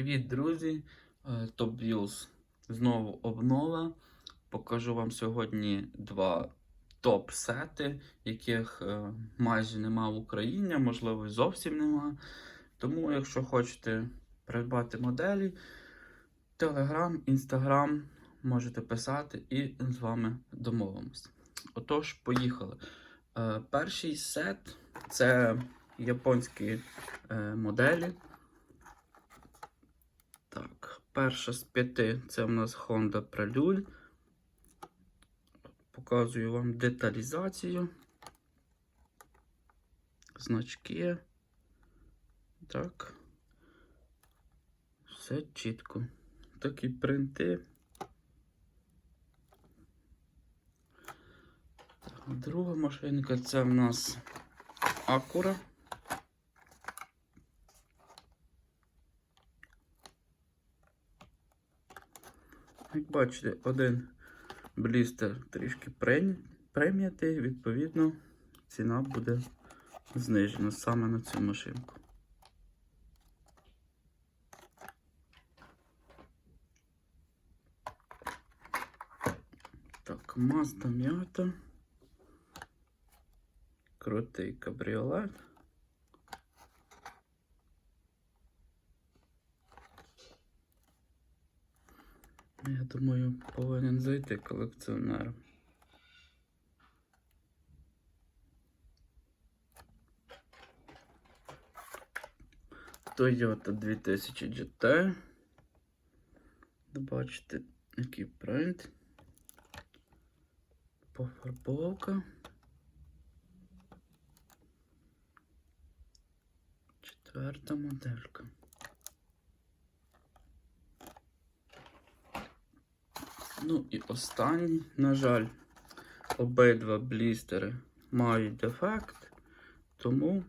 Привіт, друзі! Е, Top Wheels знову обнова. Покажу вам сьогодні два топ-сети, яких е, майже нема в Україні, можливо зовсім нема. Тому, якщо хочете придбати моделі, Telegram, Instagram можете писати і з вами домовимось. Отож, поїхали. Е, Перший сет це японські моделі. Так, перша з п'яти це в нас Honda Prelude. Показую вам деталізацію. Значки. Так. Все чітко. Такі принти. Друга машинка це в нас Acura. Як бачите, один блістер трішки прем'ятий, відповідно, ціна буде знижена саме на цю машинку. Так, Mazda Miata. Крутий кабріолет. Я думаю, повинен зайти колекціонером. Toyota 2000 GT. Бачите, який принт. Пофарбовка. Четверта моделька. Ну і останній, на жаль, обидва блістери мають дефект, тому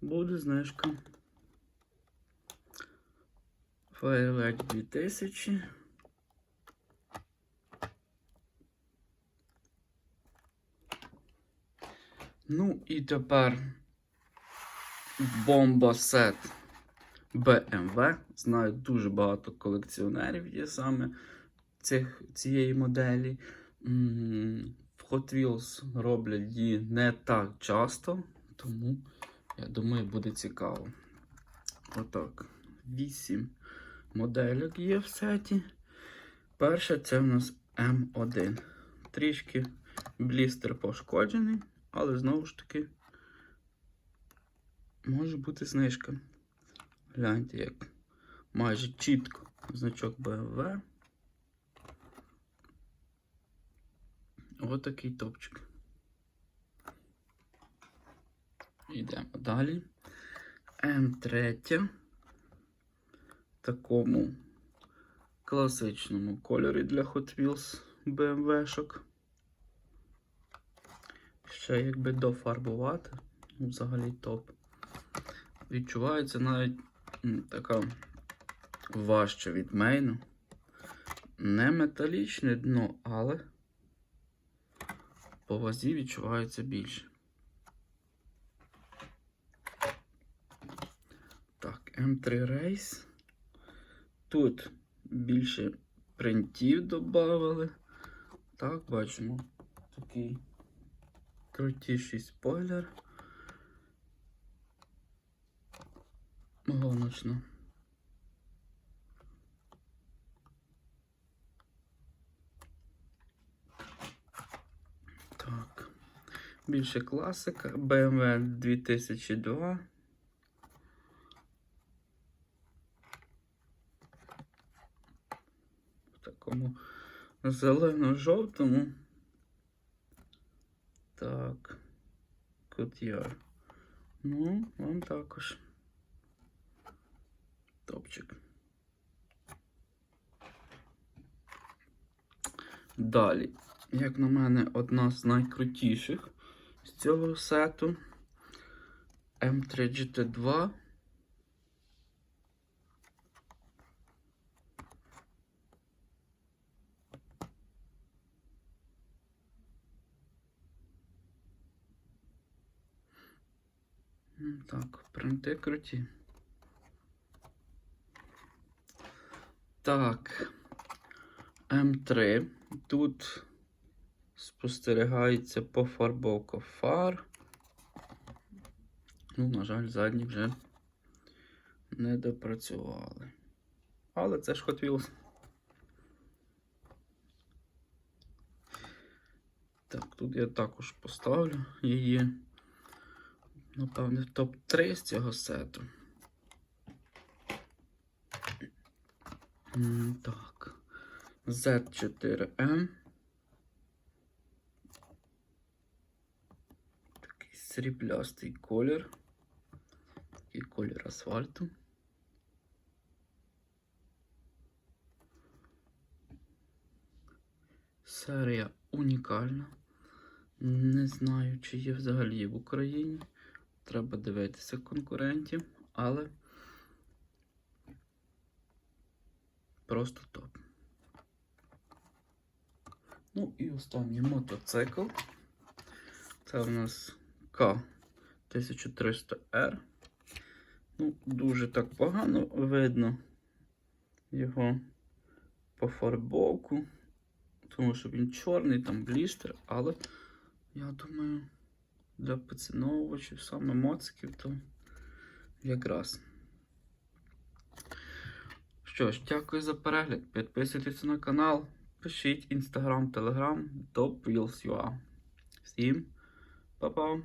буде знижка. Firelight 2000. Ну і тепер бомба сет BMW. Знаю, дуже багато колекціонерів є саме цих, цієї моделі. В Hot Wheels роблять її не так часто, тому я думаю, буде цікаво. Отак. 8 моделек є в сеті. Перша це в нас М1. Трішки блістер пошкоджений, але знову ж таки може бути знижка. Гляньте, як майже чітко значок BMW. Отакий топчик. Йдемо далі. М3 в такому класичному кольорі для Hot Wheels BMW-шок. Ще якби дофарбувати, взагалі топ. Відчувається навіть така важче від мейну. Не металічне дно, але по вазі відчувається більше. Так, М3 Race. Тут більше принтів додали. Так, бачимо такий крутіший спойлер. Гоночно. Так. Більше класика. BMW 2002. В такому зелено-жовтому. Так. Кот'яр. Ну, вам також. Топчик. Далі, як на мене, одна з найкрутіших з цього сету M3 GT2. М, Так, принти круті. Так. М3. Тут спостерігається пофарбовка фар. Ну, на жаль, задні вже не допрацювали. Але це ж Hot Wheels. Так, тут я також поставлю її. Напевне, в топ-3 з цього сету. Так. Z4M. Такий сріблястий колір. Такий колір асфальту. Серія унікальна. Не знаю, чи є взагалі в Україні. Треба дивитися конкурентів, але просто топ. Ну і останній мотоцикл. Це у нас К1300R. Ну, дуже так погано видно його пофарбовку, тому що він чорний, там блістер, але я думаю, для поціновувачів саме моциків, то якраз. Що ж, дякую за перегляд. Підписуйтесь на канал, пишіть інстаграм, телеграм, TopWheels.ua. Всім па-па!